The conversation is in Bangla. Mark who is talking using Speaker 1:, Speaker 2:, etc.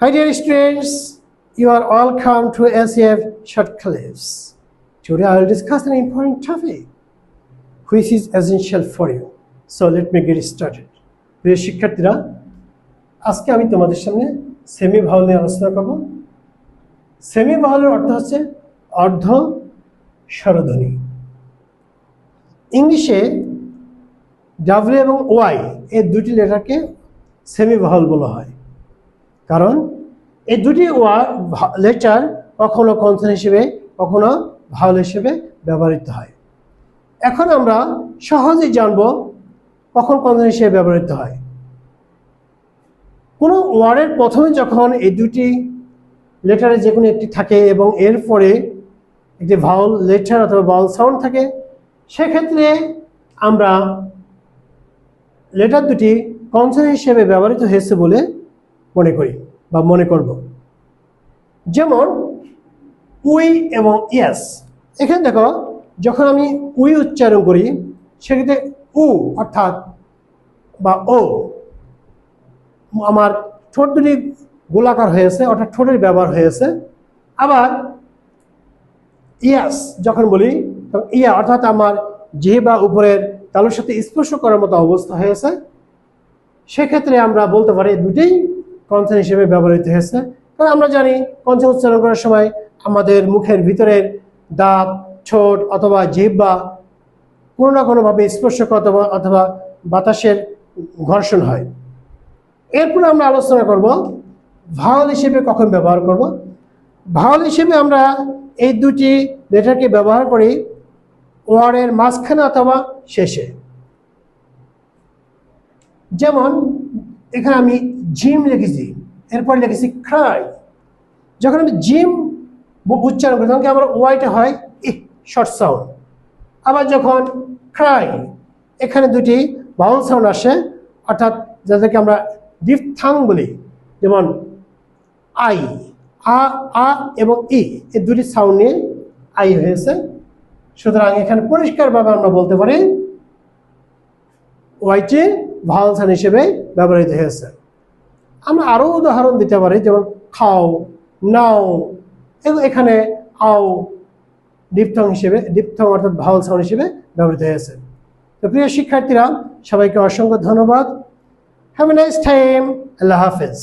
Speaker 1: Hi dear students, you are welcome to SAF Short Clips. Today I will discuss an important topic which is essential for you. So let me get started. প্রিয় শিক্ষার্থীরা আজকে আমি তোমাদের সামনে সেমি ভাওয়াল নিয়ে আলোচনা করব সেমি ভাওয়ালের অর্থ হচ্ছে অর্ধ স্বরধ্বনি ইংলিশে ডাব্লিউ এবং ওয়াই এই দুটি লেটারকে সেমি ভাওয়াল বলা হয় কারণ এই দুটি লেটার কখনো কনসন হিসেবে, কখনো ভাওয়াল হিসেবে ব্যবহৃত হয়। এখন আমরা সহজেই জানব কখন কনসন হিসেবে ব্যবহৃত হয়। কোনো ওয়ার্ডের প্রথমে যখন এই দুটি লেটারে যে কোনো একটি থাকে এবং এরপরে একটি ভাওয়াল লেটার অথবা ভাওয়াল সাউন্ড থাকে, সেক্ষেত্রে আমরা লেটার দুটি কনসন হিসেবে ব্যবহৃত হয়েছে বলে মনে করি বা মনে করব। যেমন, উই এবং ইয়াস। এখানে দেখো, যখন আমি উই উচ্চারণ করি, সেক্ষেত্রে উ অর্থাৎ বা ও, আমার ঠোঁট দুটি গোলাকার হয়েছে, অর্থাৎ ঠোঁটের ব্যবহার হয়েছে। আবার ইয়াস যখন বলি ইয়া অর্থাৎ আমার জিহ্বা উপরের তালুর সাথে স্পর্শ করার মতো অবস্থা হয়েছে। সেক্ষেত্রে আমরা বলতে পারি দুটেই কনসেন হিসেবে ব্যবহৃত হয়েছে। কারণ আমরা জানি কনসেন উচ্চারণ করার সময় আমাদের মুখের ভিতরের দাঁত ছোট অথবা জিহ্বা কোনো না কোনোভাবে স্পর্শ করে অথবা অথবা বাতাসের ঘর্ষণ হয়। এরপর আমরা আলোচনা করব ভাওয়াল হিসেবে কখন ব্যবহার করব? ভাওয়াল হিসেবে আমরা এই দুটি লেটারকে ব্যবহার করি ওয়ার্ডের মাঝখানে অথবা শেষে। যেমন এখানে আমি জিম লিখেছি, এরপর লিখেছি ক্রাই যখন আমি জিম উচ্চারণ করি, তখন কি আমার ওয়াইটা হয়? শর্ট সাউন্ড আবার যখন ক্রাই এখানে দুটি বাউল সাউন্ড আসে, অর্থাৎ যাদেরকে আমরা ডিফথাং বলি, যেমন আই, আ আ এবং ই, এই দুটি সাউন্ড নিয়ে আই হয়েছে। সুতরাং এখানে পরিষ্কারভাবে আমরা বলতে পারি ওয়াইটি ভাওয়াল সান হিসেবে ব্যবহৃত হয়েছে। আমরা আরও উদাহরণ দিতে পারি, যেমন খাও, নাও এখানে আও, ডিপথং হিসেবে, ডিপথং অর্থাৎ ভাওয়াল সাউন্ড হিসেবে ব্যবহৃত হয়েছে। তো প্রিয় শিক্ষার্থীরা, সবাইকে অসংখ্য ধন্যবাদ। হ্যাভ এ নাইস টাইম আল্লাহ হাফেজ।